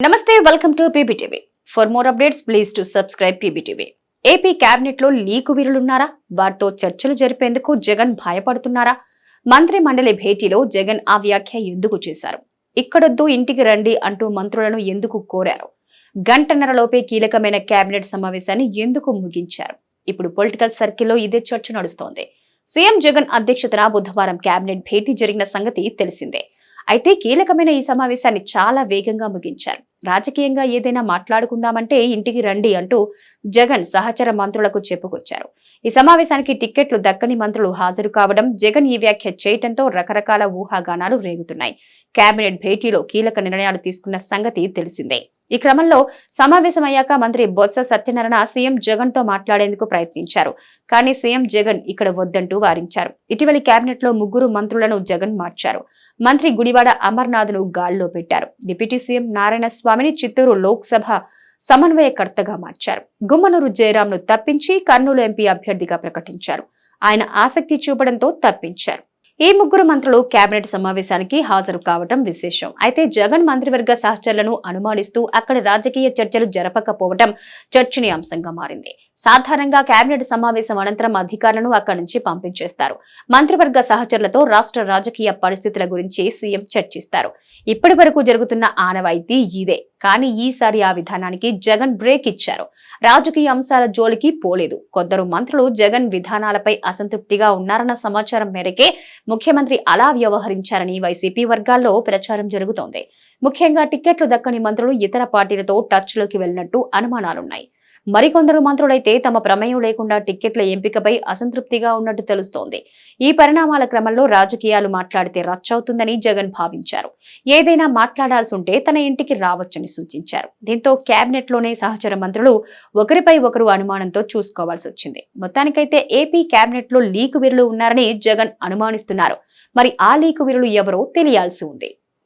నమస్తే welcome to PBTV for more updates please to subscribe PBTV AP కేబినెట్లో leak వీరులున్నారా? వారితో చర్చలు జరిపేందుకు జగన్ భయపడుతున్నారా? మంత్రి మండలి భేటీలో జగన్ ఆ వ్యాఖ్య ఎందుకు చేశారు? ఇక్కడొద్దు ఇంటికి రండి అంటూ మంత్రులను ఎందుకు కోరారు? గంటన్నరలోపే కీలకమైన కేబినెట్ సమావేశాన్ని ఎందుకు ముగించారు? ఇప్పుడు పొలిటికల్ సర్కిల్లో ఇదే చర్చ నడుస్తోంది. సీఎం జగన్ అధ్యక్షతన బుధవారం కేబినెట్ భేటీ జరిగిన సంగతి తెలిసిందే. అయితే కీలకమైన ఈ సమావేశాన్ని చాలా వేగంగా ముగించారు. రాజకీయంగా ఏదైనా మాట్లాడుకుందామంటే ఇంటికి రండి అంటూ జగన్ సహచర మంత్రులకు చెప్పుకొచ్చారు. ఈ సమావేశానికి టిక్కెట్లు దక్కని మంత్రులు హాజరు కావడం జగన్ ఈ వ్యాఖ్య చేయటంతో రకరకాల ఊహాగానాలు రేగుతున్నాయి. కేబినెట్ భేటీలో కీలక నిర్ణయాలు తీసుకున్న సంగతి తెలిసిందే. ఈ క్రమంలో సమావేశమయ్యాక మంత్రి బొత్స సత్యనారాయణ సీఎం జగన్తో మాట్లాడేందుకు ప్రయత్నించారు. కానీ సీఎం జగన్ ఇక్కడ వద్దంటూ వారించారు. ఇటీవలి కేబినెట్లో ముగ్గురు మంత్రులను జగన్ మార్చారు. మంత్రి గుడివాడ అమర్నాథ్ను గాల్లో పెట్టారు. డిప్యూటీ సీఎం నారాయణ స్వామిని చిత్తూరు లోక్సభ సమన్వయకర్తగా మార్చారు. గుమ్మనూరు జయరాంను తప్పించి కర్నూలు ఎంపీ అభ్యర్థిగా ప్రకటించారు. ఆయన ఆసక్తి చూపడంతో తప్పించారు. ఈ ముగ్గురు మంత్రులు కేబినెట్ సమావేశానికి హాజరు కావటం విశేషం. అయితే జగన్ మంత్రివర్గ సహచరులను అనుమానిస్తూ అక్కడ రాజకీయ చర్చలు జరపకపోవటం చర్చనీయాంశంగా మారింది. సాధారణంగా కేబినెట్ సమావేశం అనంతరం అధికారులను అక్కడి నుంచి పంపించేస్తారు. మంత్రివర్గ సహచరులతో రాష్ట్ర రాజకీయ పరిస్థితుల గురించి సీఎం చర్చిస్తారు. ఇప్పటి వరకు జరుగుతున్న ఆనవాయితీ ఇదే. కానీ ఈసారి ఆ విధానానికి జగన్ బ్రేక్ ఇచ్చారు. రాజకీయ అంశాల జోలికి పోలేదు. కొందరు మంత్రులు జగన్ విధానాలపై అసంతృప్తిగా ఉన్నారన్న సమాచారం మేరకే ముఖ్యమంత్రి అలా వ్యవహరించారని వైసీపీ వర్గాల్లో ప్రచారం జరుగుతోంది. ముఖ్యంగా టిక్కెట్లు దక్కని మంత్రులు ఇతర పార్టీలతో టచ్లోకి వెళ్ళినట్టు అనుమానాలున్నాయి. మరికొందరు మంత్రులైతే తమ ప్రమేయం లేకుండా టిక్కెట్ల ఎంపికపై అసంతృప్తిగా ఉన్నట్టు తెలుస్తోంది. ఈ పరిణామాల క్రమంలో రాజకీయాలు మాట్లాడితే రచ్చవుతుందని జగన్ భావించారు. ఏదైనా మాట్లాడాల్సి ఉంటే తన ఇంటికి రావచ్చని సూచించారు. దీంతో కేబినెట్లోనే సహచర మంత్రులు ఒకరిపై ఒకరు అనుమానంతో చూసుకోవాల్సి వచ్చింది. మొత్తానికైతే ఏపీ కేబినెట్లో లీకు వీరులు ఉన్నారని జగన్ అనుమానిస్తున్నారు. మరి ఆ లీకు వీరులు ఎవరో తెలియాల్సి ఉంది.